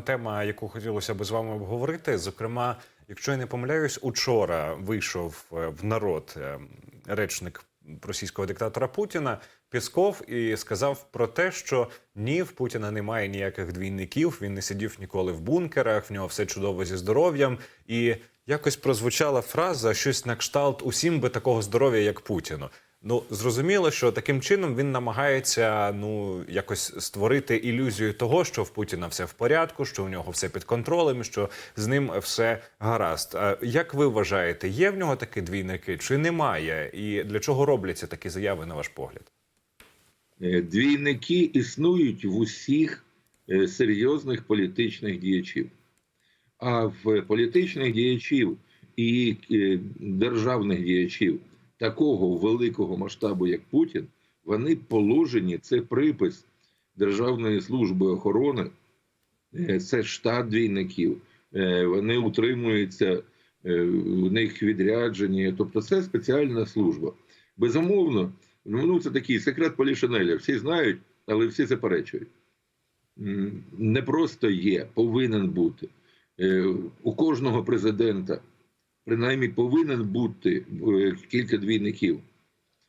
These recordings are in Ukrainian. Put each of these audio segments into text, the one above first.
Тема, яку хотілося б з вами обговорити, зокрема, якщо я не помиляюсь, учора вийшов е, в народ е, речник російського диктатора Путіна Пісков і сказав про те, що ні, в Путіна немає ніяких двійників. Він не сидів ніколи в бункерах, в нього все чудово зі здоров'ям. І якось прозвучала фраза щось на кшталт усім би такого здоров'я, як Путіну. Ну зрозуміло, що таким чином він намагається ну якось створити ілюзію того, що в Путіна все в порядку, що у нього все під контролем, що з ним все гаразд. А як ви вважаєте, є в нього такі двійники чи немає? І для чого робляться такі заяви, на ваш погляд? Е, Двійники існують в усіх е, серйозних політичних діячів. А в політичних діячів і е, державних діячів такого великого масштабу, як Путін, вони положені, це припис Державної служби охорони, е, це штат двійників. Е, Вони утримуються, е, у них відряджені, тобто це спеціальна служба. Безумовно, ну це такий секрет Полішинеля. Всі знають, але всі заперечують. Не просто є, повинен бути. У кожного президента принаймні повинен бути е, кілька двійників.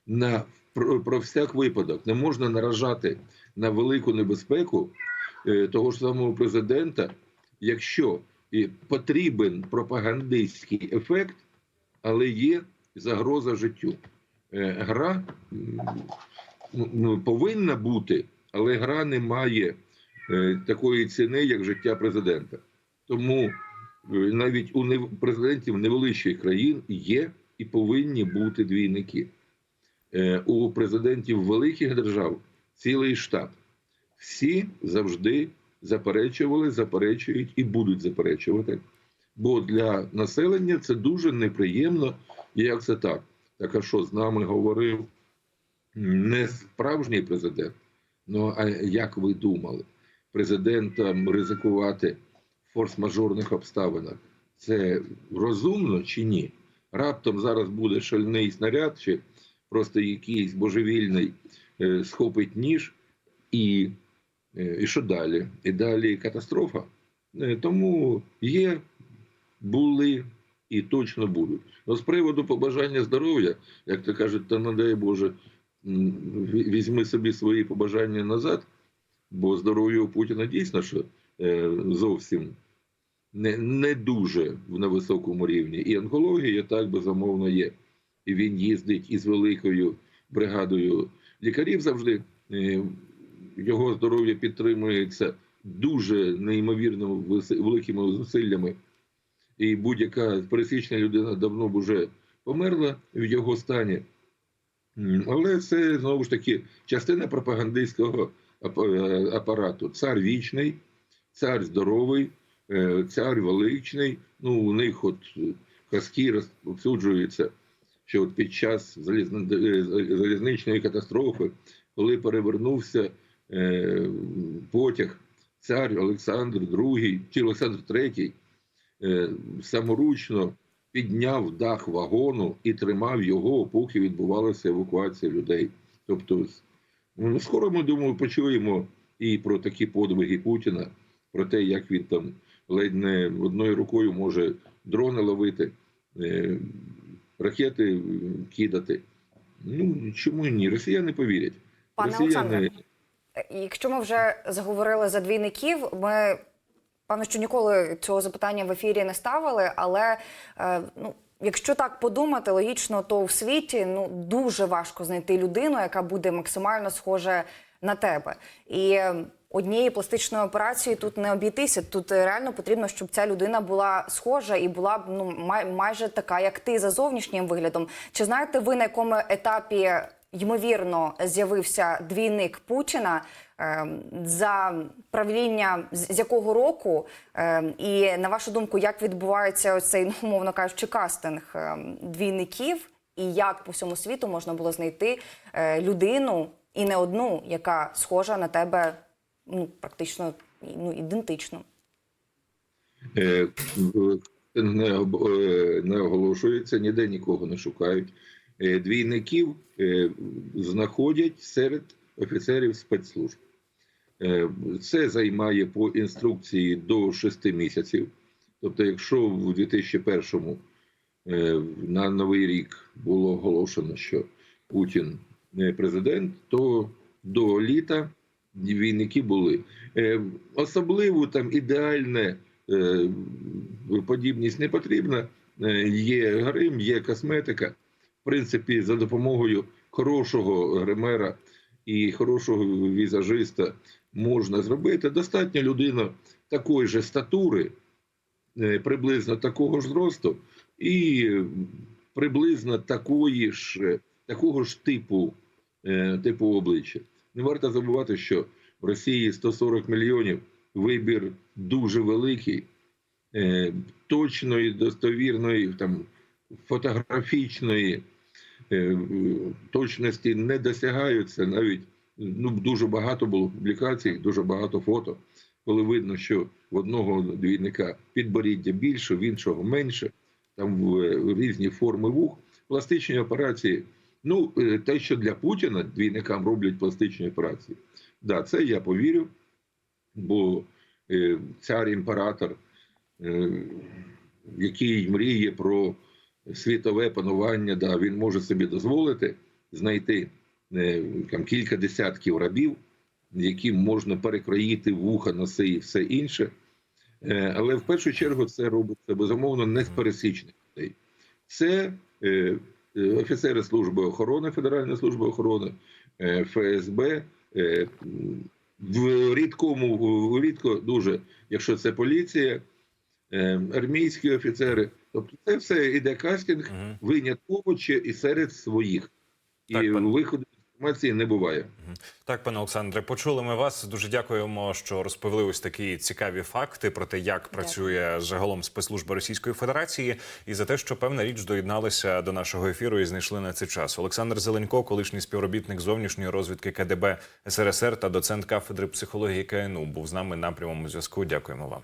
На, про, всяк випадок не можна наражати на велику небезпеку е, того ж самого президента, якщо потрібен пропагандистський ефект, але є загроза життю. Е, Гра ну, повинна бути, але гра не має такої ціни, як життя президента. Тому навіть у президентів невеличких країн є і повинні бути двійники. Е, У президентів великих держав цілий штат. Всі завжди заперечували, заперечують і будуть заперечувати. Бо для населення це дуже неприємно. Як це так? Так а що з нами говорив не справжній президент? Ну а як ви думали, президентам ризикувати форс-мажорних обставинах? Це розумно чи ні? Раптом зараз буде шальний снаряд, чи просто якийсь божевільний е, схопить ніж, і, е, і що далі? І далі катастрофа. Е, Тому є, були і точно будуть. Ну, з приводу побажання здоров'я, як то кажуть, та не дай Боже, візьми собі свої побажання назад, бо здоров'я у Путіна дійсно що зовсім не, не дуже на високому рівні. І онкологія так безумовно є. І він їздить із великою бригадою лікарів завжди. Е, Його здоров'я підтримується дуже неймовірно великими зусиллями. І будь-яка пересічна людина давно б уже померла в його стані. Але це знову ж таки частина пропагандистського е, апарату. Цар вічний, цар здоровий, цар величний. Ну, у них от е, казки розповсюджуються, що от під час е, залізничної катастрофи, коли перевернувся е, потяг, цар Олександр II чи Олександр III е, саморучно підняв дах вагону і тримав його, поки відбувалася евакуація людей. Тобто, ну, скоро ми думаю, почуємо і про такі подвиги Путіна, про те, як він там ледь не одною рукою може дрони ловити, е, ракети е, кидати. Ну чому ні? Росіяни повірять. Пане Олександре, якщо ми вже заговорили за двійників, ми певно, що ніколи цього запитання в ефірі не ставили, але е, ну. Якщо так подумати логічно, то в світі ну дуже важко знайти людину, яка буде максимально схожа на тебе. І е, однієї пластичної операції тут не обійтися. Тут е, реально потрібно, щоб ця людина була схожа і була ну май, майже така, як ти за зовнішнім виглядом. Чи знаєте ви на якому етапі ймовірно з'явився двійник Путіна? Е, За правління з якого року, Е, і на вашу думку, як відбувається цей, ну, умовно кажучи, кастинг е, двійників, і як по всьому світу можна було знайти е, людину і не одну, яка схожа на тебе ну, практично ну, ідентично? Е, не, е, не оголошується, ніде нікого не шукають. Е, Двійників знаходять серед офіцерів спецслужб. Це займає по інструкції до 6 місяців. Тобто, якщо в 2001 е, на Новий рік було оголошено, що Путін президент, то до літа двійники були. Е, Особливо там ідеальне е, подібність не потрібна. Е, Є грим, є косметика. В принципі, за допомогою хорошого гримера і хорошого візажиста можна зробити. Достатньо людина такої ж статури, приблизно такого ж зросту, і приблизно такої ж, такого ж типу, типу обличчя. Не варто забувати, що в Росії 140 мільйонів вибір дуже великий, е, точної, достовірної, там, фотографічної е, точності не досягаються. Навіть ну, дуже багато було публікацій, дуже багато фото, коли видно, що в одного двійника підборіддя більше, в іншого менше, там в- різні форми вух, пластичні операції. Ну, е, те, що для Путіна двійникам роблять пластичні операції. Да, це я повірю, бо е, цар імператор, е, який мріє про світове панування, да, він може собі дозволити знайти там, кілька десятків рабів, яким можна перекроїти вуха, носи і все інше. Але в першу чергу це робиться безумовно не з пересічних людей. Це офіцери служби охорони, Федеральної служби охорони, е, ФСБ. е, В рідкому, рідко дуже, якщо це поліція, е, армійські офіцери. Тобто це все іде кастинг винятково чи і серед своїх. І Так, виходу інформації не буває. Так, пане Олександре, почули ми вас. Дуже дякуємо, що розповіли ось такі цікаві факти про те, як працює загалом спецслужба Російської Федерації, і за те, що певна річ доєдналися до нашого ефіру і знайшли на це час. Олександр Зеленько, колишній співробітник зовнішньої розвідки КДБ СРСР та доцент кафедри психології КНУ, був з нами на прямому зв'язку. Дякуємо вам.